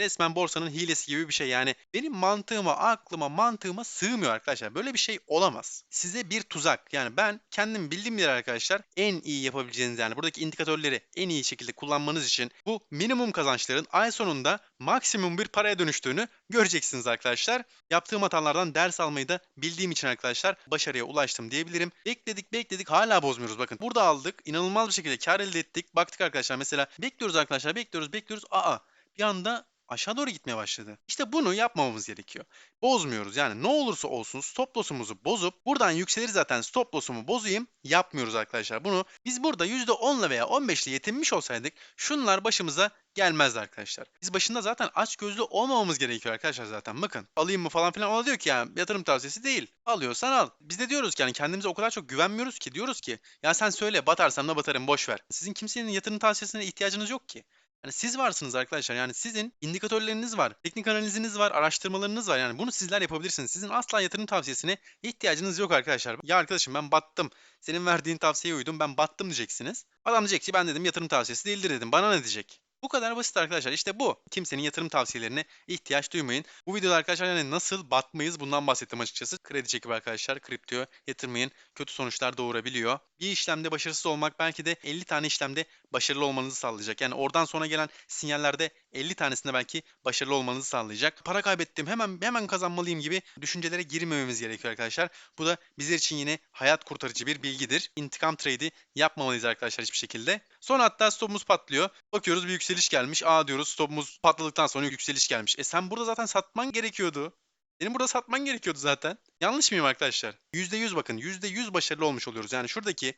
resmen borsanın hilesi gibi bir şey. Yani benim mantığıma, aklıma, mantığıma sığmıyor arkadaşlar. Böyle bir şey olamaz. Size bir tuzak. Yani ben kendim bildiğim yer arkadaşlar en iyi yapabileceğiniz yani buradaki indikatörleri en iyi şekilde kullanmanız için bu minimum kazançların ay sonunda maksimum bir paraya dönüştüğünü göreceksiniz arkadaşlar. Yaptığım hatalardan ders almayı da bildiğim için arkadaşlar başarıya ulaştım diyebilirim. Bekledik bekledik hala bozmuyoruz bakın. Burada aldık inanılmaz bir şekilde kar elde ettik. Baktık arkadaşlar mesela bekliyoruz arkadaşlar bekliyoruz bekliyoruz. Aa bir anda aşağı doğru gitmeye başladı. İşte bunu yapmamamız gerekiyor. Bozmuyoruz yani ne olursa olsun stop loss'umuzu bozup buradan yükselir zaten stop loss'umu bozayım yapmıyoruz arkadaşlar. Bunu biz burada %10'la veya 15'le yetinmiş olsaydık şunlar başımıza gelmezdi arkadaşlar. Biz başında zaten aç gözlü olmamamız gerekiyor arkadaşlar zaten. Bakın alayım mı falan filan o da diyor ki yani yatırım tavsiyesi değil. Alıyorsan al. Biz de diyoruz ki yani kendimize o kadar çok güvenmiyoruz ki diyoruz ki ya sen söyle batarsam da batarım boş ver. Sizin kimsenin yatırım tavsiyesine ihtiyacınız yok ki. Yani siz varsınız arkadaşlar. Yani sizin indikatörleriniz var, teknik analiziniz var, araştırmalarınız var. Yani bunu sizler yapabilirsiniz. Sizin asla yatırım tavsiyesine ihtiyacınız yok arkadaşlar. Ya arkadaşım ben battım. Senin verdiğin tavsiyeye uydum. Ben battım diyeceksiniz. Adam diyecek ki ben dedim yatırım tavsiyesi değildir dedim. Bana ne diyecek? Bu kadar basit arkadaşlar. İşte bu. Kimsenin yatırım tavsiyelerine ihtiyaç duymayın. Bu videoda arkadaşlar yani nasıl batmayız bundan bahsettim açıkçası. Kredi çekip arkadaşlar kriptoya yatırmayın. Kötü sonuçlar doğurabiliyor. Bir işlemde başarısız olmak belki de 50 tane işlemde başarılı olmanızı sağlayacak. Yani oradan sonra gelen sinyallerde 50 tanesinde belki başarılı olmanızı sağlayacak. Para kaybettim hemen hemen kazanmalıyım gibi düşüncelere girmememiz gerekiyor arkadaşlar. Bu da bizler için yine hayat kurtarıcı bir bilgidir. İntikam trade'i yapmamalıyız arkadaşlar hiçbir şekilde. Sonra hatta stopumuz patlıyor. Bakıyoruz bir yükseliş gelmiş. Aa diyoruz stopumuz patladıktan sonra yükseliş gelmiş. E sen burada zaten satman gerekiyordu. Senin burada satman gerekiyordu zaten. Yanlış mıyım arkadaşlar? %100 bakın. %100 başarılı olmuş oluyoruz. Yani şuradaki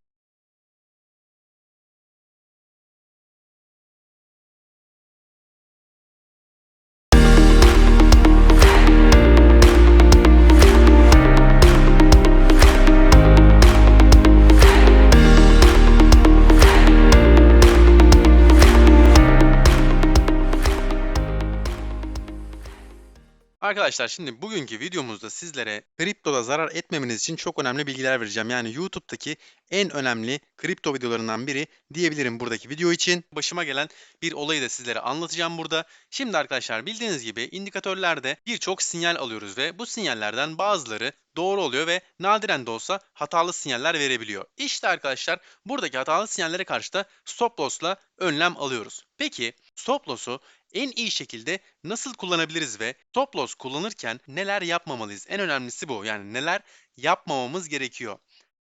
Arkadaşlar şimdi bugünkü videomuzda sizlere kriptoda zarar etmemeniz için çok önemli bilgiler vereceğim. Yani YouTube'daki en önemli kripto videolarından biri diyebilirim buradaki video için. Başıma gelen bir olayı da sizlere anlatacağım burada. Şimdi arkadaşlar bildiğiniz gibi indikatörlerde birçok sinyal alıyoruz ve bu sinyallerden bazıları doğru oluyor ve nadiren de olsa hatalı sinyaller verebiliyor. İşte arkadaşlar buradaki hatalı sinyallere karşı da stop loss'la önlem alıyoruz. Peki stop loss'u en iyi şekilde nasıl kullanabiliriz ve stop loss kullanırken neler yapmamalıyız? En önemlisi bu. Yani neler yapmamamız gerekiyor.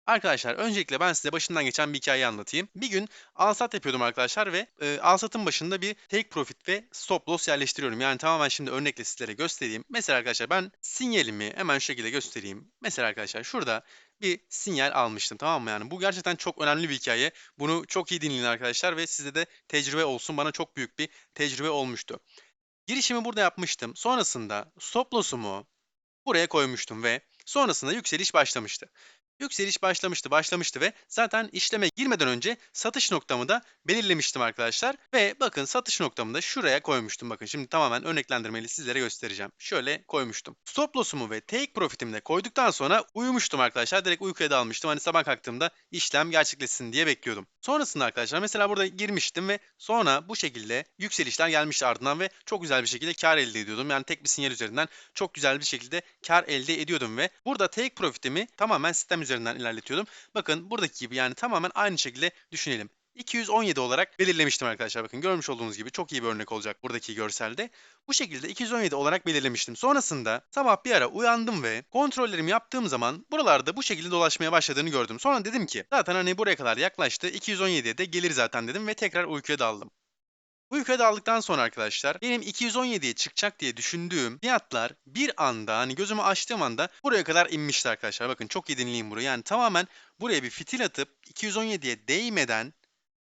Arkadaşlar öncelikle ben size başından geçen bir hikaye anlatayım. Bir gün alsat yapıyordum arkadaşlar ve e, alsatın başında bir take profit ve stop loss yerleştiriyorum. Yani tamamen şimdi örnekle sizlere göstereyim. Mesela arkadaşlar ben sinyalimi hemen şu şekilde göstereyim. Mesela arkadaşlar şurada bir sinyal almıştım tamam mı? Yani bu gerçekten çok önemli bir hikaye. Bunu çok iyi dinleyin arkadaşlar ve size de tecrübe olsun. Bana çok büyük bir tecrübe olmuştu. Girişimi burada yapmıştım. Sonrasında stop loss'umu buraya koymuştum ve sonrasında yükseliş başlamıştı. Yükseliş başlamıştı, başlamıştı ve zaten işleme girmeden önce satış noktamı da belirlemiştim arkadaşlar. Ve bakın satış noktamı da şuraya koymuştum. Bakın şimdi tamamen örneklendirmeli sizlere göstereceğim. Şöyle koymuştum. Stop loss'umu ve take profit'imi de koyduktan sonra uyumuştum arkadaşlar. Direkt uykuya dalmıştım. Hani sabah kalktığımda işlem gerçekleşsin diye bekliyordum. Sonrasında arkadaşlar mesela burada girmiştim ve sonra bu şekilde yükselişler gelmişti ardından ve çok güzel bir şekilde kar elde ediyordum. Yani tek bir sinyal üzerinden çok güzel bir şekilde kar elde ediyordum ve burada take profit'imi tamamen sistem üzerinden ilerletiyordum. Bakın buradaki gibi yani tamamen aynı şekilde düşünelim. 217 olarak belirlemiştim arkadaşlar. Bakın görmüş olduğunuz gibi çok iyi bir örnek olacak buradaki görselde. Bu şekilde 217 olarak belirlemiştim. Sonrasında sabah bir ara uyandım ve kontrollerimi yaptığım zaman buralarda bu şekilde dolaşmaya başladığını gördüm. Sonra dedim ki zaten hani buraya kadar yaklaştı 217'ye de gelir zaten dedim ve tekrar uykuya daldım. Uykuya daldıktan sonra arkadaşlar benim 217'ye çıkacak diye düşündüğüm fiyatlar bir anda hani gözümü açtığım anda buraya kadar inmişti arkadaşlar. Bakın çok iyi dinleyin burayı. Yani tamamen buraya bir fitil atıp 217'ye değmeden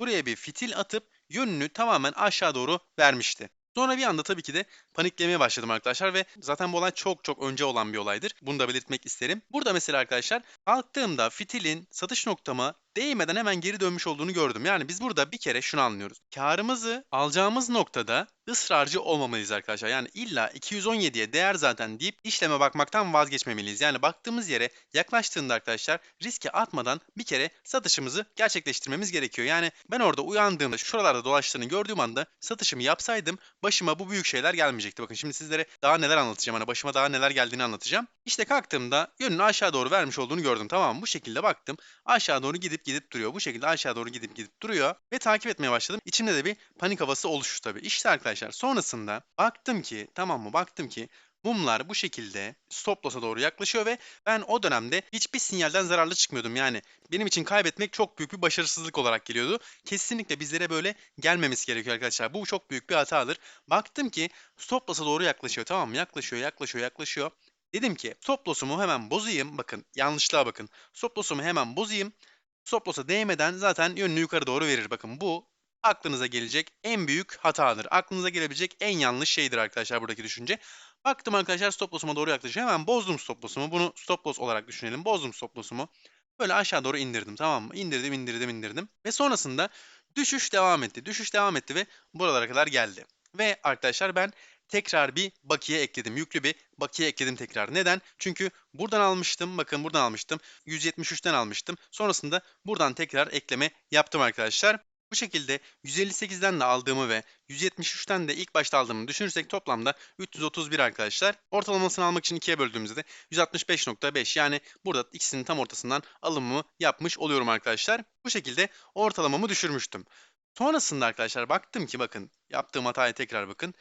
buraya bir fitil atıp yönünü tamamen aşağı doğru vermişti. Sonra bir anda tabii ki de paniklemeye başladım arkadaşlar ve zaten bu olay çok çok önce olan bir olaydır. Bunu da belirtmek isterim. Burada mesela arkadaşlar kalktığımda fitilin satış noktama değmeden hemen geri dönmüş olduğunu gördüm. Yani biz burada bir kere şunu anlıyoruz. Karımızı alacağımız noktada ısrarcı olmamalıyız arkadaşlar. Yani illa 217'ye değer zaten deyip işleme bakmaktan vazgeçmemeliyiz. Yani baktığımız yere yaklaştığında arkadaşlar riske atmadan bir kere satışımızı gerçekleştirmemiz gerekiyor. Yani ben orada uyandığımda şuralarda dolaştığını gördüğüm anda satışımı yapsaydım başıma bu büyük şeyler gelmeyecekti. Bakın şimdi sizlere daha neler anlatacağım. Hani başıma daha neler geldiğini anlatacağım. İşte kalktığımda yönünü aşağı doğru vermiş olduğunu gördüm. Tamam mı? Bu şekilde baktım. Aşağı doğru gidip gidip duruyor. Bu şekilde aşağı doğru gidip gidip duruyor. Ve takip etmeye başladım. İçimde de bir panik havası oluştu tabii. İşte arkadaşlar sonrasında baktım ki tamam mı? Baktım ki mumlar bu şekilde stop loss'a doğru yaklaşıyor ve ben o dönemde hiçbir sinyalden zararlı çıkmıyordum. Yani benim için kaybetmek çok büyük bir başarısızlık olarak geliyordu. Kesinlikle bizlere böyle gelmemesi gerekiyor arkadaşlar. Bu çok büyük bir hatadır. Baktım ki stop loss'a doğru yaklaşıyor tamam mı? Yaklaşıyor, yaklaşıyor, yaklaşıyor. Dedim ki stop loss'umu hemen bozayım. Bakın yanlışlığa bakın. Stop loss'umu hemen bozayım. Stop loss'a değmeden zaten yönünü yukarı doğru verir. Bakın bu aklınıza gelecek en büyük hatadır. Aklınıza gelebilecek en yanlış şeydir arkadaşlar buradaki düşünce. Baktım arkadaşlar stop loss'uma doğru yaklaşıyor. Hemen bozdum stop loss'umu. Bunu stop loss olarak düşünelim. Bozdum stop loss'umu. Böyle aşağı doğru indirdim tamam mı? İndirdim indirdim indirdim. Ve sonrasında düşüş devam etti. Düşüş devam etti ve buralara kadar geldi. Ve arkadaşlar ben tekrar bir bakiye ekledim. Yüklü bir bakiye ekledim tekrar. Neden? Çünkü buradan almıştım. Bakın buradan almıştım. 173'ten almıştım. Sonrasında buradan tekrar ekleme yaptım arkadaşlar. Bu şekilde 158'den de aldığımı ve 173'ten de ilk başta aldığımı düşünürsek toplamda 331 arkadaşlar. Ortalamasını almak için ikiye böldüğümüzde de 165.5 yani burada ikisinin tam ortasından alımımı yapmış oluyorum arkadaşlar. Bu şekilde ortalamamı düşürmüştüm. Sonrasında arkadaşlar baktım ki bakın yaptığım hataya tekrar bakın.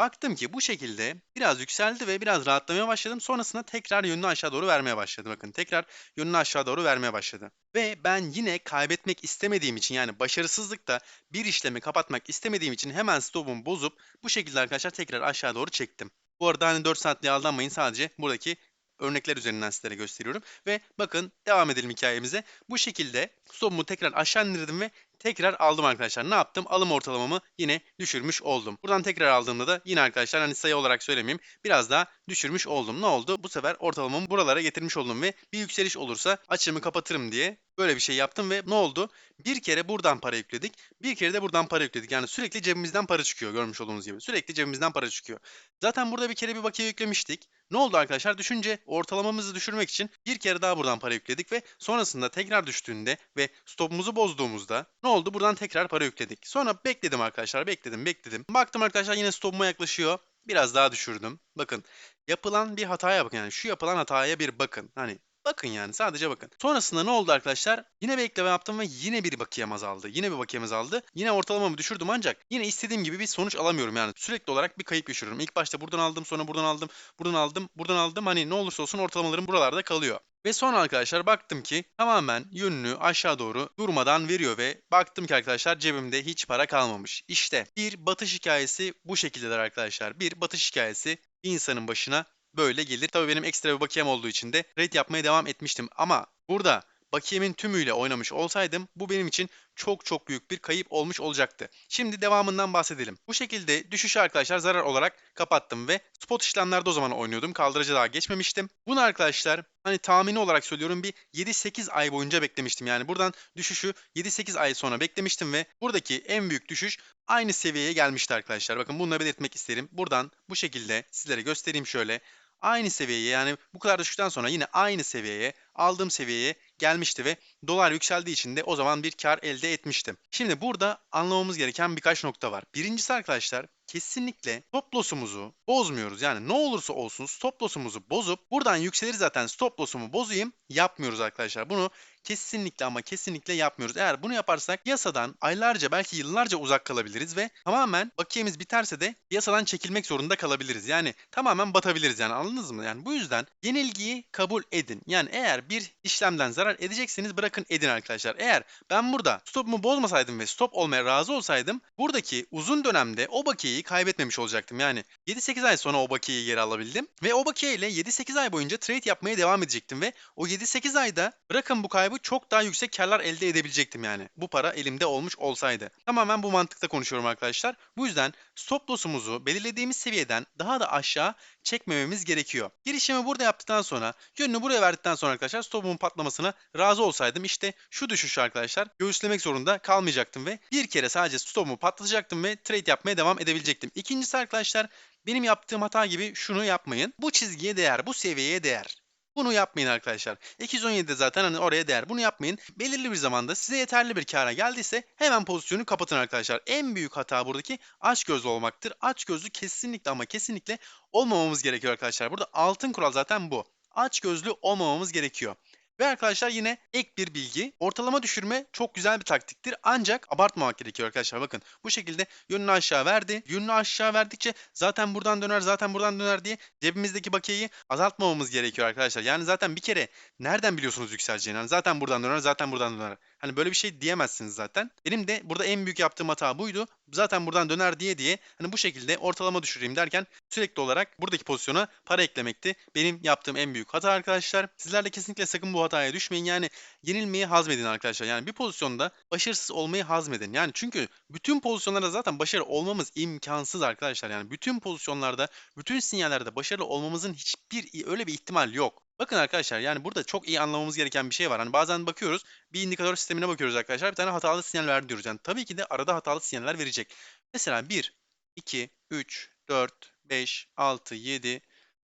Baktım ki bu şekilde biraz yükseldi ve biraz rahatlamaya başladım. Sonrasında tekrar yönünü aşağı doğru vermeye başladı. Bakın tekrar yönünü aşağı doğru vermeye başladı. Ve ben yine kaybetmek istemediğim için yani başarısızlıkta bir işlemi kapatmak istemediğim için hemen stopumu bozup bu şekilde arkadaşlar tekrar aşağı doğru çektim. Bu arada hani 4 saatliğe aldanmayın sadece buradaki örnekler üzerinden sizlere gösteriyorum. Ve bakın devam edelim hikayemize. Bu şekilde stopumu tekrar aşağı indirdim ve tekrar aldım arkadaşlar. Ne yaptım? Alım ortalamamı yine düşürmüş oldum. Buradan tekrar aldığımda da yine arkadaşlar hani sayı olarak söylemeyeyim biraz daha düşürmüş oldum. Ne oldu? Bu sefer ortalamamı buralara getirmiş oldum ve bir yükseliş olursa açımı kapatırım diye böyle bir şey yaptım ve ne oldu? Bir kere buradan para yükledik. Bir kere de buradan para yükledik. Yani sürekli cebimizden para çıkıyor görmüş olduğunuz gibi. Sürekli cebimizden para çıkıyor. Zaten burada bir kere bir bakiye yüklemiştik. Ne oldu arkadaşlar? Düşünce ortalamamızı düşürmek için bir kere daha buradan para yükledik ve sonrasında tekrar düştüğünde ve stopumuzu bozduğumuzda ne oldu? Buradan tekrar para yükledik. Sonra bekledim arkadaşlar. Bekledim, bekledim. Baktım arkadaşlar yine stopuma yaklaşıyor. Biraz daha düşürdüm. Bakın yapılan bir hataya bakın. Yani şu yapılan hataya bir bakın. Hani Bakın yani sadece bakın. Sonrasında ne oldu arkadaşlar? Yine bir ekleme yaptım ve yine bir bakiyem azaldı. Yine bir bakiyem azaldı. Yine ortalamamı düşürdüm ancak yine istediğim gibi bir sonuç alamıyorum yani. Sürekli olarak bir kayıp yaşıyorum. İlk başta buradan aldım sonra buradan aldım. Buradan aldım. Buradan aldım. Hani ne olursa olsun ortalamalarım buralarda kalıyor. Ve sonra arkadaşlar baktım ki tamamen yönünü aşağı doğru durmadan veriyor ve baktım ki arkadaşlar cebimde hiç para kalmamış. İşte bir batış hikayesi bu şekildedir arkadaşlar. Bir batış hikayesi bir insanın başına böyle gelir. Tabii benim ekstra bir bakiyem olduğu için de trade yapmaya devam etmiştim. Ama burada bakiyemin tümüyle oynamış olsaydım bu benim için çok çok büyük bir kayıp olmuş olacaktı. Şimdi devamından bahsedelim. Bu şekilde düşüşü arkadaşlar zarar olarak kapattım ve spot işlemlerde o zaman oynuyordum. Kaldırıcı daha geçmemiştim. Bunu arkadaşlar hani tahmini olarak söylüyorum bir 7-8 ay boyunca beklemiştim. Yani buradan düşüşü 7-8 ay sonra beklemiştim ve buradaki en büyük düşüş aynı seviyeye gelmişti arkadaşlar. Bakın bunu da belirtmek isterim. Buradan bu şekilde sizlere göstereyim şöyle aynı seviyeye yani bu kadar düşükten sonra yine aynı seviyeye aldığım seviyeye gelmişti ve dolar yükseldiği için de o zaman bir kar elde etmiştim. Şimdi burada anlamamız gereken birkaç nokta var. Birincisi arkadaşlar kesinlikle stop loss'umuzu bozmuyoruz. Yani ne olursa olsun stop loss'umuzu bozup buradan yükselir zaten stop loss'umu bozayım yapmıyoruz arkadaşlar. Bunu kesinlikle ama kesinlikle yapmıyoruz. Eğer bunu yaparsak piyasadan aylarca belki yıllarca uzak kalabiliriz ve tamamen bakiyemiz biterse de piyasadan çekilmek zorunda kalabiliriz. Yani tamamen batabiliriz yani anladınız mı? Yani bu yüzden yenilgiyi kabul edin. Yani eğer bir işlemden zarar edecekseniz bırakın edin arkadaşlar. Eğer ben burada stopumu bozmasaydım ve stop olmaya razı olsaydım buradaki uzun dönemde o bakiyeyi kaybetmemiş olacaktım. Yani 7-8 ay sonra o bakiyeyi geri alabildim ve o bakiye ile 7-8 ay boyunca trade yapmaya devam edecektim ve o 7-8 ayda bırakın bu kaybı kaybı çok daha yüksek karlar elde edebilecektim yani. Bu para elimde olmuş olsaydı. Tamamen bu mantıkta konuşuyorum arkadaşlar. Bu yüzden stop loss'umuzu belirlediğimiz seviyeden daha da aşağı çekmememiz gerekiyor. Girişimi burada yaptıktan sonra, yönünü buraya verdikten sonra arkadaşlar stopumun patlamasına razı olsaydım işte şu düşüş arkadaşlar göğüslemek zorunda kalmayacaktım ve bir kere sadece stopumu patlatacaktım ve trade yapmaya devam edebilecektim. İkincisi arkadaşlar benim yaptığım hata gibi şunu yapmayın. Bu çizgiye değer, bu seviyeye değer. Bunu yapmayın arkadaşlar. 217'de zaten hani oraya değer. Bunu yapmayın. Belirli bir zamanda size yeterli bir kara geldiyse hemen pozisyonu kapatın arkadaşlar. En büyük hata buradaki aç gözlü olmaktır. Aç gözlü kesinlikle ama kesinlikle olmamamız gerekiyor arkadaşlar. Burada altın kural zaten bu. Aç gözlü olmamamız gerekiyor. Ve arkadaşlar yine ek bir bilgi. Ortalama düşürme çok güzel bir taktiktir. Ancak abartmamak gerekiyor arkadaşlar. Bakın bu şekilde yönünü aşağı verdi. Yönünü aşağı verdikçe zaten buradan döner zaten buradan döner diye cebimizdeki bakiyeyi azaltmamamız gerekiyor arkadaşlar. Yani zaten bir kere nereden biliyorsunuz yükseleceğini? Yani zaten buradan döner zaten buradan döner. Hani böyle bir şey diyemezsiniz zaten. Benim de burada en büyük yaptığım hata buydu. Zaten buradan döner diye diye hani bu şekilde ortalama düşüreyim derken sürekli olarak buradaki pozisyona para eklemekti. Benim yaptığım en büyük hata arkadaşlar. Sizler de kesinlikle sakın bu hataya düşmeyin. Yani yenilmeyi hazmedin arkadaşlar. Yani bir pozisyonda başarısız olmayı hazmedin. Yani çünkü bütün pozisyonlarda zaten başarılı olmamız imkansız arkadaşlar. Yani bütün pozisyonlarda, bütün sinyallerde başarılı olmamızın hiçbir öyle bir ihtimal yok. Bakın arkadaşlar yani burada çok iyi anlamamız gereken bir şey var. Hani bazen bakıyoruz bir indikatör sistemine bakıyoruz arkadaşlar. Bir tane hatalı sinyal verdi diyoruz. Yani tabii ki de arada hatalı sinyaller verecek. Mesela 1, 2, 3, 4, 5, 6, 7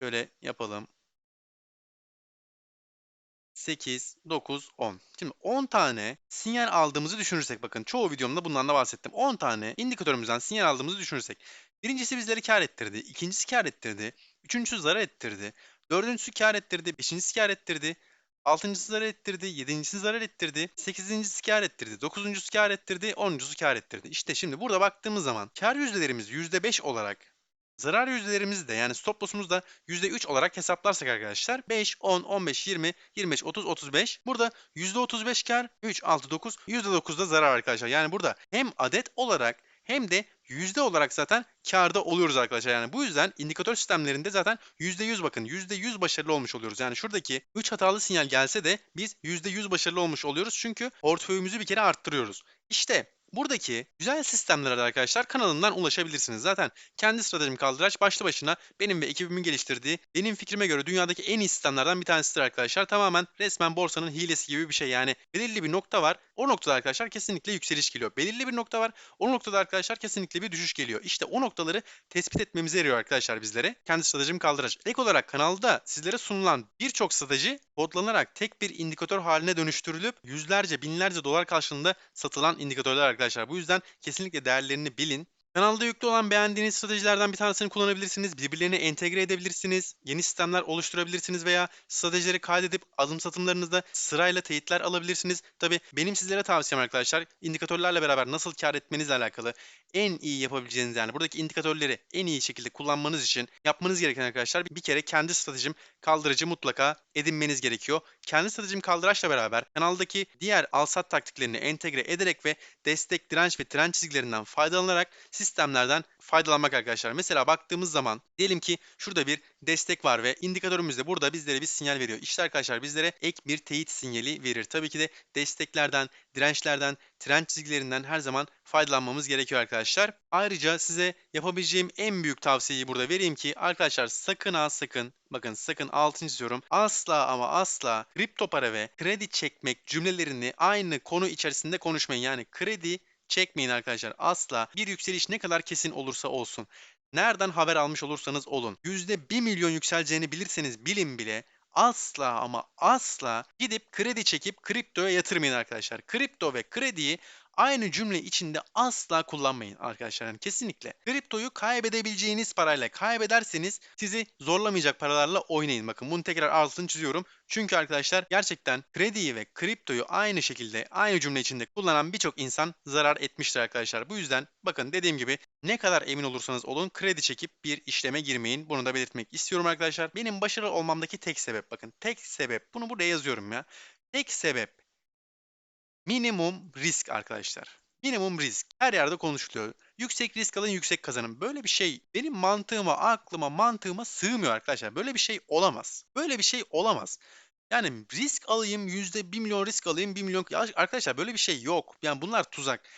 şöyle yapalım. 8, 9, 10. Şimdi 10 tane sinyal aldığımızı düşünürsek bakın çoğu videomda bundan da bahsettim. 10 tane indikatörümüzden sinyal aldığımızı düşünürsek. Birincisi bizleri kar ettirdi. ikincisi kar ettirdi. Üçüncüsü zarar ettirdi. Dördüncüsü kar ettirdi. Beşincisi kar ettirdi. Altıncısı zarar ettirdi. Yedincisi zarar ettirdi. Sekizincisi kar ettirdi. Dokuzuncusu kar ettirdi. Onuncusu kar ettirdi. İşte şimdi burada baktığımız zaman kar yüzdelerimiz %5 olarak Zarar yüzdelerimizi de yani stop loss'umuzu da %3 olarak hesaplarsak arkadaşlar 5, 10, 15, 20, 25, 30, 35. Burada %35 kar, 3, 6, 9, %9 da zarar arkadaşlar. Yani burada hem adet olarak hem de yüzde olarak zaten karda oluyoruz arkadaşlar. Yani bu yüzden indikatör sistemlerinde zaten %100 bakın %100 başarılı olmuş oluyoruz. Yani şuradaki 3 hatalı sinyal gelse de biz %100 başarılı olmuş oluyoruz. Çünkü portföyümüzü bir kere arttırıyoruz. İşte Buradaki güzel sistemlere de arkadaşlar kanalımdan ulaşabilirsiniz. Zaten kendi stratejim kaldıraç başlı başına benim ve ekibimin geliştirdiği benim fikrime göre dünyadaki en iyi sistemlerden bir tanesidir arkadaşlar. Tamamen resmen borsanın hilesi gibi bir şey yani belirli bir nokta var. O noktada arkadaşlar kesinlikle yükseliş geliyor. Belirli bir nokta var. O noktada arkadaşlar kesinlikle bir düşüş geliyor. İşte o noktaları tespit etmemize yarıyor arkadaşlar bizlere. Kendi stratejim kaldıraç. Ek olarak kanalda sizlere sunulan birçok strateji kodlanarak tek bir indikatör haline dönüştürülüp yüzlerce binlerce dolar karşılığında satılan indikatörler arkadaşlar. Bu yüzden kesinlikle değerlerini bilin. Kanalda yüklü olan beğendiğiniz stratejilerden bir tanesini kullanabilirsiniz. Birbirlerine entegre edebilirsiniz. Yeni sistemler oluşturabilirsiniz veya stratejileri kaydedip alım satımlarınızda sırayla teyitler alabilirsiniz. Tabi benim sizlere tavsiyem arkadaşlar indikatörlerle beraber nasıl kar etmenizle alakalı en iyi yapabileceğiniz yani buradaki indikatörleri en iyi şekilde kullanmanız için yapmanız gereken arkadaşlar bir kere kendi stratejim kaldırıcı mutlaka edinmeniz gerekiyor. Kendi stratejim kaldıraçla beraber kanaldaki diğer alsat taktiklerini entegre ederek ve destek, direnç ve trend çizgilerinden faydalanarak sistemlerden faydalanmak arkadaşlar. Mesela baktığımız zaman diyelim ki şurada bir destek var ve indikatörümüz de burada bizlere bir sinyal veriyor. İşte arkadaşlar bizlere ek bir teyit sinyali verir. Tabii ki de desteklerden, dirençlerden, trend çizgilerinden her zaman faydalanmamız gerekiyor arkadaşlar. Ayrıca size yapabileceğim en büyük tavsiyeyi burada vereyim ki arkadaşlar sakın ha sakın bakın sakın altını çiziyorum. Asla ama asla kripto para ve kredi çekmek cümlelerini aynı konu içerisinde konuşmayın. Yani kredi çekmeyin arkadaşlar. Asla bir yükseliş ne kadar kesin olursa olsun. Nereden haber almış olursanız olun. %1 milyon yükseleceğini bilirseniz bilin bile asla ama asla gidip kredi çekip kriptoya yatırmayın arkadaşlar. Kripto ve krediyi aynı cümle içinde asla kullanmayın arkadaşlar. Yani kesinlikle. Kriptoyu kaybedebileceğiniz parayla kaybederseniz sizi zorlamayacak paralarla oynayın. Bakın bunu tekrar altını çiziyorum. Çünkü arkadaşlar gerçekten krediyi ve kriptoyu aynı şekilde aynı cümle içinde kullanan birçok insan zarar etmiştir arkadaşlar. Bu yüzden bakın dediğim gibi ne kadar emin olursanız olun kredi çekip bir işleme girmeyin. Bunu da belirtmek istiyorum arkadaşlar. Benim başarılı olmamdaki tek sebep bakın tek sebep bunu buraya yazıyorum ya. Tek sebep Minimum risk arkadaşlar. Minimum risk. Her yerde konuşuluyor. Yüksek risk alın, yüksek kazanın. Böyle bir şey benim mantığıma, aklıma, mantığıma sığmıyor arkadaşlar. Böyle bir şey olamaz. Böyle bir şey olamaz. Yani risk alayım, yüzde bir milyon risk alayım, 1 milyon Ya arkadaşlar böyle bir şey yok. Yani bunlar tuzak.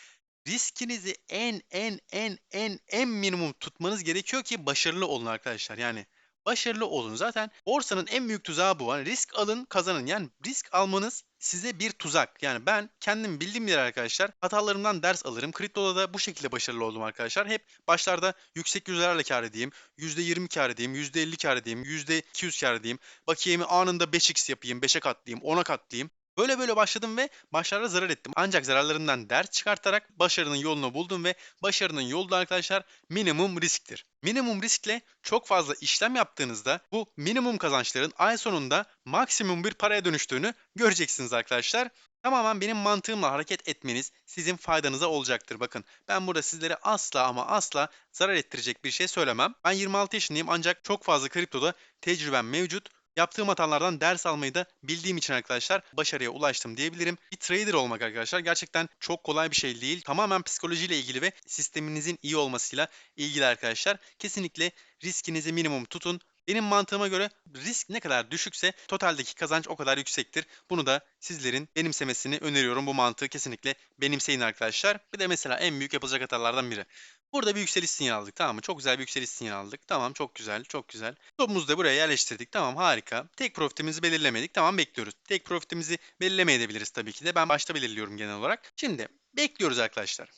Riskinizi en, en, en, en, en minimum tutmanız gerekiyor ki başarılı olun arkadaşlar. Yani başarılı olun. Zaten borsanın en büyük tuzağı bu. Hani risk alın, kazanın. Yani risk almanız size bir tuzak. Yani ben kendim bildiğim yer arkadaşlar hatalarımdan ders alırım. Kriptoda da bu şekilde başarılı oldum arkadaşlar. Hep başlarda yüksek yüzdelerle kar edeyim. %20 kar edeyim, %50 kar edeyim, %200 kar edeyim. Bakiyemi anında 5x yapayım, 5'e katlayayım, 10'a katlayayım. Böyle böyle başladım ve başlarda zarar ettim. Ancak zararlarından ders çıkartarak başarının yolunu buldum ve başarının yolu da arkadaşlar minimum risktir. Minimum riskle çok fazla işlem yaptığınızda bu minimum kazançların ay sonunda maksimum bir paraya dönüştüğünü göreceksiniz arkadaşlar. Tamamen benim mantığımla hareket etmeniz sizin faydanıza olacaktır. Bakın ben burada sizlere asla ama asla zarar ettirecek bir şey söylemem. Ben 26 yaşındayım ancak çok fazla kriptoda tecrübem mevcut. Yaptığım hatalardan ders almayı da bildiğim için arkadaşlar başarıya ulaştım diyebilirim. Bir trader olmak arkadaşlar gerçekten çok kolay bir şey değil. Tamamen psikolojiyle ilgili ve sisteminizin iyi olmasıyla ilgili arkadaşlar. Kesinlikle riskinizi minimum tutun. Benim mantığıma göre risk ne kadar düşükse totaldeki kazanç o kadar yüksektir. Bunu da sizlerin benimsemesini öneriyorum. Bu mantığı kesinlikle benimseyin arkadaşlar. Bir de mesela en büyük yapılacak hatalardan biri. Burada bir yükseliş sinyali aldık tamam mı? Çok güzel bir yükseliş sinyali aldık. Tamam çok güzel çok güzel. Stopumuzu da buraya yerleştirdik. Tamam harika. Tek profitimizi belirlemedik. Tamam bekliyoruz. Tek profitimizi belirlemeyebiliriz tabii ki de. Ben başta belirliyorum genel olarak. Şimdi bekliyoruz arkadaşlar.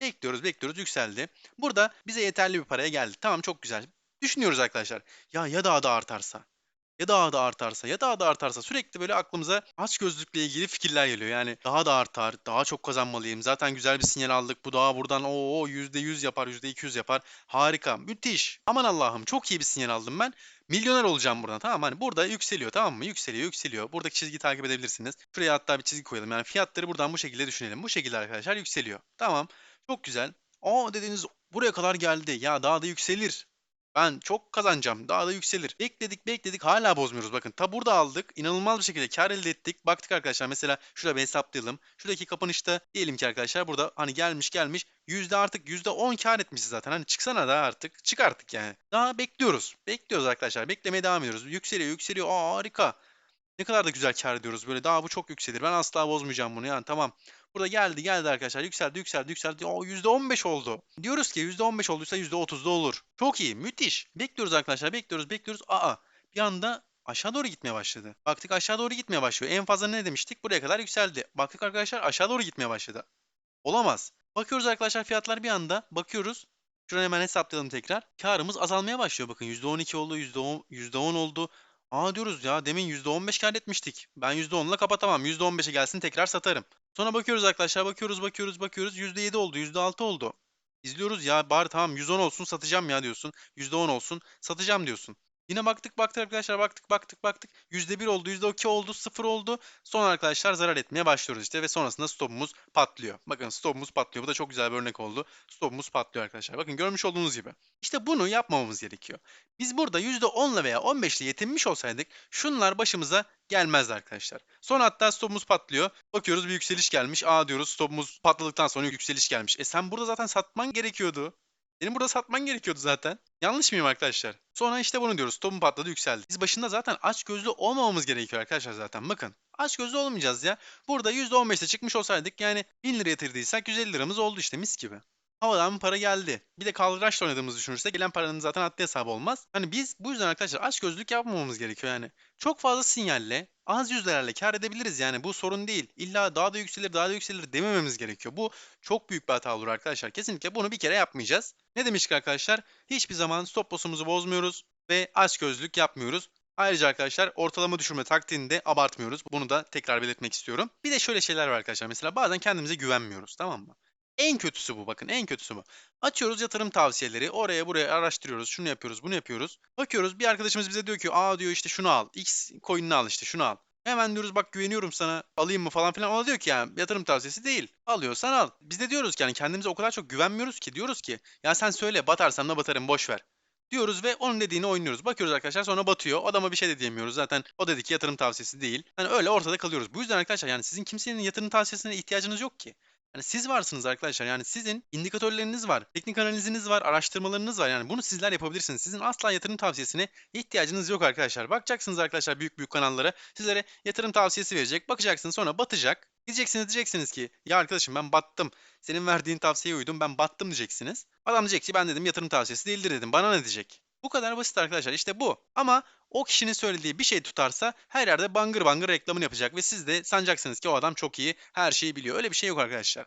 Bekliyoruz bekliyoruz yükseldi. Burada bize yeterli bir paraya geldi. Tamam çok güzel. Düşünüyoruz arkadaşlar. Ya ya daha da artarsa. Ya daha da artarsa, ya daha da artarsa sürekli böyle aklımıza açgözlükle ilgili fikirler geliyor. Yani daha da artar, daha çok kazanmalıyım. Zaten güzel bir sinyal aldık. Bu daha buradan o %100 yapar, %200 yapar. Harika, müthiş. Aman Allah'ım çok iyi bir sinyal aldım ben. Milyoner olacağım buradan tamam mı? Hani burada yükseliyor tamam mı? Yükseliyor, yükseliyor. Buradaki çizgiyi takip edebilirsiniz. Şuraya hatta bir çizgi koyalım. Yani fiyatları buradan bu şekilde düşünelim. Bu şekilde arkadaşlar yükseliyor. Tamam. Çok güzel. Aa dediğiniz buraya kadar geldi. Ya daha da yükselir. Ben çok kazanacağım. Daha da yükselir. Bekledik bekledik hala bozmuyoruz. Bakın ta burada aldık. İnanılmaz bir şekilde kar elde ettik. Baktık arkadaşlar mesela şurada bir hesaplayalım. Şuradaki kapanışta diyelim ki arkadaşlar burada hani gelmiş gelmiş. Yüzde artık yüzde on kar etmişiz zaten. Hani çıksana da artık. Çık artık yani. Daha bekliyoruz. Bekliyoruz arkadaşlar. Beklemeye devam ediyoruz. Yükseliyor yükseliyor. Aa harika. Ne kadar da güzel kar ediyoruz böyle. Daha bu çok yükselir. Ben asla bozmayacağım bunu yani tamam. Burada geldi geldi arkadaşlar yükseldi yükseldi yükseldi. O %15 oldu. Diyoruz ki %15 olduysa %30'da olur. Çok iyi müthiş. Bekliyoruz arkadaşlar bekliyoruz bekliyoruz. Aa bir anda aşağı doğru gitmeye başladı. Baktık aşağı doğru gitmeye başlıyor. En fazla ne demiştik? Buraya kadar yükseldi. Baktık arkadaşlar aşağı doğru gitmeye başladı. Olamaz. Bakıyoruz arkadaşlar fiyatlar bir anda bakıyoruz. Şuradan hemen hesaplayalım tekrar. Karımız azalmaya başlıyor. Bakın %12 oldu, %10, %10 oldu. Aa diyoruz ya demin %15 kar etmiştik. Ben %10'la kapatamam. %15'e gelsin tekrar satarım. Sonra bakıyoruz arkadaşlar bakıyoruz bakıyoruz bakıyoruz %7 oldu %6 oldu. İzliyoruz ya bari tamam 110 olsun satacağım ya diyorsun. %10 olsun satacağım diyorsun. Yine baktık baktık arkadaşlar baktık baktık baktık. %1 oldu %2 oldu 0 oldu. Sonra arkadaşlar zarar etmeye başlıyoruz işte ve sonrasında stopumuz patlıyor. Bakın stopumuz patlıyor. Bu da çok güzel bir örnek oldu. Stopumuz patlıyor arkadaşlar. Bakın görmüş olduğunuz gibi. İşte bunu yapmamamız gerekiyor. Biz burada %10'la veya 15'le yetinmiş olsaydık şunlar başımıza gelmezdi arkadaşlar. Sonra hatta stopumuz patlıyor. Bakıyoruz bir yükseliş gelmiş. Aa diyoruz stopumuz patladıktan sonra yükseliş gelmiş. E sen burada zaten satman gerekiyordu. Senin burada satman gerekiyordu zaten. Yanlış mıyım arkadaşlar? Sonra işte bunu diyoruz. Stopum patladı yükseldi. Biz başında zaten aç gözlü olmamamız gerekiyor arkadaşlar zaten. Bakın aç gözlü olmayacağız ya. Burada %15'te çıkmış olsaydık yani 1000 lira yatırdıysak 150 liramız oldu işte mis gibi. Havadan para geldi. Bir de kaldıraçla oynadığımızı düşünürsek gelen paranın zaten adli hesabı olmaz. Hani biz bu yüzden arkadaşlar aç gözlük yapmamamız gerekiyor yani. Çok fazla sinyalle az yüzlerle kar edebiliriz yani bu sorun değil. İlla daha da yükselir daha da yükselir demememiz gerekiyor. Bu çok büyük bir hata olur arkadaşlar. Kesinlikle bunu bir kere yapmayacağız. Ne demiştik arkadaşlar? Hiçbir zaman stop loss'umuzu bozmuyoruz ve aç gözlük yapmıyoruz. Ayrıca arkadaşlar ortalama düşürme taktiğini de abartmıyoruz. Bunu da tekrar belirtmek istiyorum. Bir de şöyle şeyler var arkadaşlar. Mesela bazen kendimize güvenmiyoruz tamam mı? En kötüsü bu bakın en kötüsü bu. Açıyoruz yatırım tavsiyeleri. Oraya buraya araştırıyoruz. Şunu yapıyoruz bunu yapıyoruz. Bakıyoruz bir arkadaşımız bize diyor ki aa diyor işte şunu al. X coin'ini al işte şunu al. Hemen diyoruz bak güveniyorum sana alayım mı falan filan. O da diyor ki yani yatırım tavsiyesi değil. Alıyorsan al. Biz de diyoruz ki yani kendimize o kadar çok güvenmiyoruz ki. Diyoruz ki ya sen söyle batarsam da batarım boş ver. Diyoruz ve onun dediğini oynuyoruz. Bakıyoruz arkadaşlar sonra batıyor. Adama bir şey de diyemiyoruz. Zaten o dedi ki yatırım tavsiyesi değil. Hani öyle ortada kalıyoruz. Bu yüzden arkadaşlar yani sizin kimsenin yatırım tavsiyesine ihtiyacınız yok ki. Yani siz varsınız arkadaşlar. Yani sizin indikatörleriniz var, teknik analiziniz var, araştırmalarınız var. Yani bunu sizler yapabilirsiniz. Sizin asla yatırım tavsiyesine ihtiyacınız yok arkadaşlar. Bakacaksınız arkadaşlar büyük büyük kanallara. Sizlere yatırım tavsiyesi verecek. Bakacaksınız sonra batacak. Gideceksiniz diyeceksiniz ki ya arkadaşım ben battım. Senin verdiğin tavsiyeye uydum ben battım diyeceksiniz. Adam diyecek ki ben dedim yatırım tavsiyesi değildir dedim. Bana ne diyecek? Bu kadar basit arkadaşlar işte bu. Ama o kişinin söylediği bir şey tutarsa her yerde bangır bangır reklamını yapacak ve siz de sanacaksınız ki o adam çok iyi, her şeyi biliyor. Öyle bir şey yok arkadaşlar.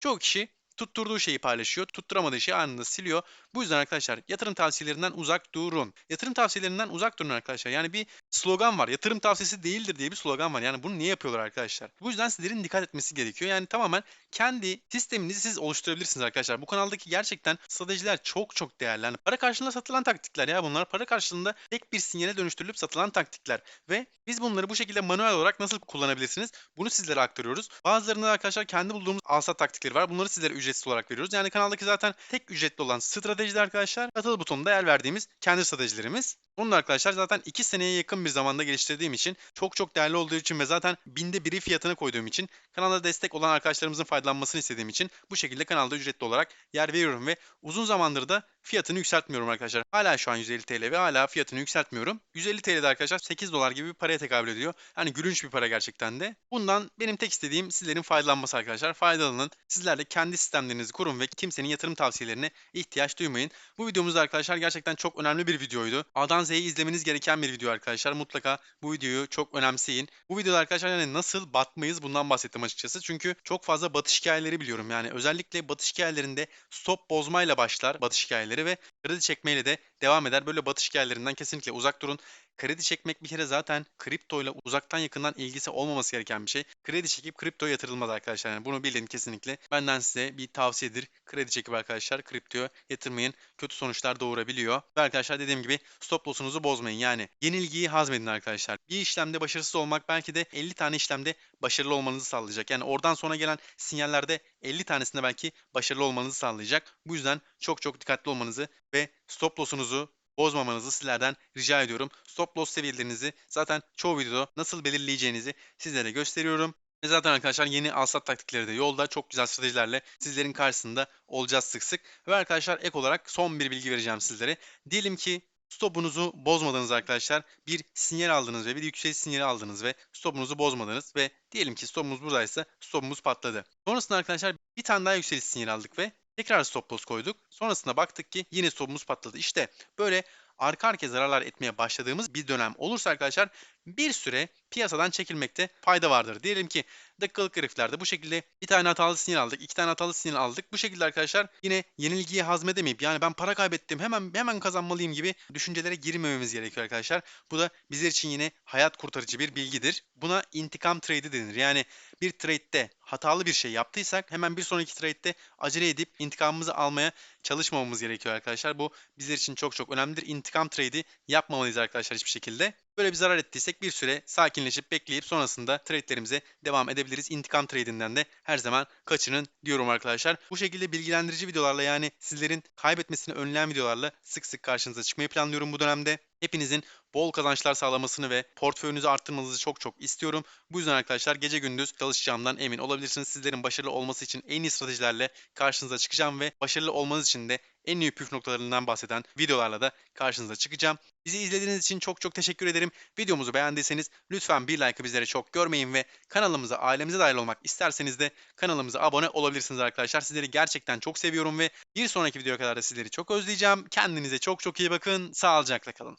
Çoğu kişi tutturduğu şeyi paylaşıyor, tutturamadığı şeyi anında siliyor. Bu yüzden arkadaşlar yatırım tavsiyelerinden uzak durun. Yatırım tavsiyelerinden uzak durun arkadaşlar. Yani bir slogan var. Yatırım tavsiyesi değildir diye bir slogan var. Yani bunu niye yapıyorlar arkadaşlar? Bu yüzden sizlerin dikkat etmesi gerekiyor. Yani tamamen kendi sisteminizi siz oluşturabilirsiniz arkadaşlar. Bu kanaldaki gerçekten stratejiler çok çok değerli. Yani para karşılığında satılan taktikler ya bunlar. Para karşılığında tek bir sinyale dönüştürülüp satılan taktikler. Ve biz bunları bu şekilde manuel olarak nasıl kullanabilirsiniz? Bunu sizlere aktarıyoruz. Bazılarında arkadaşlar kendi bulduğumuz alsat taktikleri var. Bunları sizlere ücretsiz olarak veriyoruz. Yani kanaldaki zaten tek ücretli olan stratejiler arkadaşlar. Katıl butonunda yer verdiğimiz kendi stratejilerimiz. Bunu da arkadaşlar zaten 2 seneye yakın bir zamanda geliştirdiğim için çok çok değerli olduğu için ve zaten binde biri fiyatına koyduğum için kanala destek olan arkadaşlarımızın faydalanmasını istediğim için bu şekilde kanalda ücretli olarak yer veriyorum ve uzun zamandır da fiyatını yükseltmiyorum arkadaşlar. Hala şu an 150 TL ve hala fiyatını yükseltmiyorum. 150 TL'de arkadaşlar 8 dolar gibi bir paraya tekabül ediyor. Hani gülünç bir para gerçekten de. Bundan benim tek istediğim sizlerin faydalanması arkadaşlar. Faydalanın. Sizler de kendi sistemlerinizi kurun ve kimsenin yatırım tavsiyelerine ihtiyaç duymayın. Bu videomuz arkadaşlar gerçekten çok önemli bir videoydu. A'dan Z'ye izlemeniz gereken bir video arkadaşlar. Mutlaka bu videoyu çok önemseyin. Bu videoda arkadaşlar yani nasıl batmayız bundan bahsettim açıkçası. Çünkü çok fazla batış hikayeleri biliyorum. Yani özellikle batış hikayelerinde stop bozmayla başlar batış hikayeleri ve kredi çekmeyle de devam eder. Böyle batış hikayelerinden kesinlikle uzak durun. Kredi çekmek bir kere zaten kripto ile uzaktan yakından ilgisi olmaması gereken bir şey. Kredi çekip kriptoya yatırılmaz arkadaşlar. Yani bunu bilin kesinlikle. Benden size bir tavsiyedir. Kredi çekip arkadaşlar kriptoya yatırmayın. Kötü sonuçlar doğurabiliyor. Ve arkadaşlar dediğim gibi stop loss'unuzu bozmayın. Yani yenilgiyi hazmedin arkadaşlar. Bir işlemde başarısız olmak belki de 50 tane işlemde başarılı olmanızı sağlayacak. Yani oradan sonra gelen sinyallerde 50 tanesinde belki başarılı olmanızı sağlayacak. Bu yüzden çok çok dikkatli olmanızı ve stop loss'unuzu bozmamanızı sizlerden rica ediyorum. Stop loss seviyelerinizi zaten çoğu videoda nasıl belirleyeceğinizi sizlere gösteriyorum. Ve zaten arkadaşlar yeni alsat taktikleri de yolda çok güzel stratejilerle sizlerin karşısında olacağız sık sık. Ve arkadaşlar ek olarak son bir bilgi vereceğim sizlere. Diyelim ki stopunuzu bozmadınız arkadaşlar. Bir sinyal aldınız ve bir yükseliş sinyali aldınız ve stopunuzu bozmadınız ve diyelim ki stopumuz buradaysa stopumuz patladı. Sonrasında arkadaşlar bir tane daha yükseliş sinyali aldık ve tekrar stop loss koyduk. Sonrasında baktık ki yine stopumuz patladı. İşte böyle arka arkaya zararlar etmeye başladığımız bir dönem olursa arkadaşlar bir süre piyasadan çekilmekte fayda vardır. Diyelim ki dakikalık grafiklerde bu şekilde bir tane hatalı sinyal aldık, iki tane hatalı sinyal aldık. Bu şekilde arkadaşlar yine yenilgiyi hazmedemeyip yani ben para kaybettim hemen hemen kazanmalıyım gibi düşüncelere girmememiz gerekiyor arkadaşlar. Bu da bizler için yine hayat kurtarıcı bir bilgidir. Buna intikam trade'i denir. Yani bir trade'de hatalı bir şey yaptıysak hemen bir sonraki trade'de acele edip intikamımızı almaya çalışmamamız gerekiyor arkadaşlar. Bu bizler için çok çok önemlidir. İntikam trade'i yapmamalıyız arkadaşlar hiçbir şekilde. Böyle bir zarar ettiysek bir süre sakinleşip bekleyip sonrasında trade'lerimize devam edebiliriz. İntikam trade'inden de her zaman kaçının diyorum arkadaşlar. Bu şekilde bilgilendirici videolarla yani sizlerin kaybetmesini önleyen videolarla sık sık karşınıza çıkmayı planlıyorum bu dönemde. Hepinizin bol kazançlar sağlamasını ve portföyünüzü arttırmanızı çok çok istiyorum. Bu yüzden arkadaşlar gece gündüz çalışacağımdan emin olabilirsiniz. Sizlerin başarılı olması için en iyi stratejilerle karşınıza çıkacağım ve başarılı olmanız için de en iyi püf noktalarından bahseden videolarla da karşınıza çıkacağım. Bizi izlediğiniz için çok çok teşekkür ederim. Videomuzu beğendiyseniz lütfen bir like'ı bizlere çok görmeyin ve kanalımıza, ailemize dahil olmak isterseniz de kanalımıza abone olabilirsiniz arkadaşlar. Sizleri gerçekten çok seviyorum ve bir sonraki videoya kadar da sizleri çok özleyeceğim. Kendinize çok çok iyi bakın. Sağlıcakla kalın.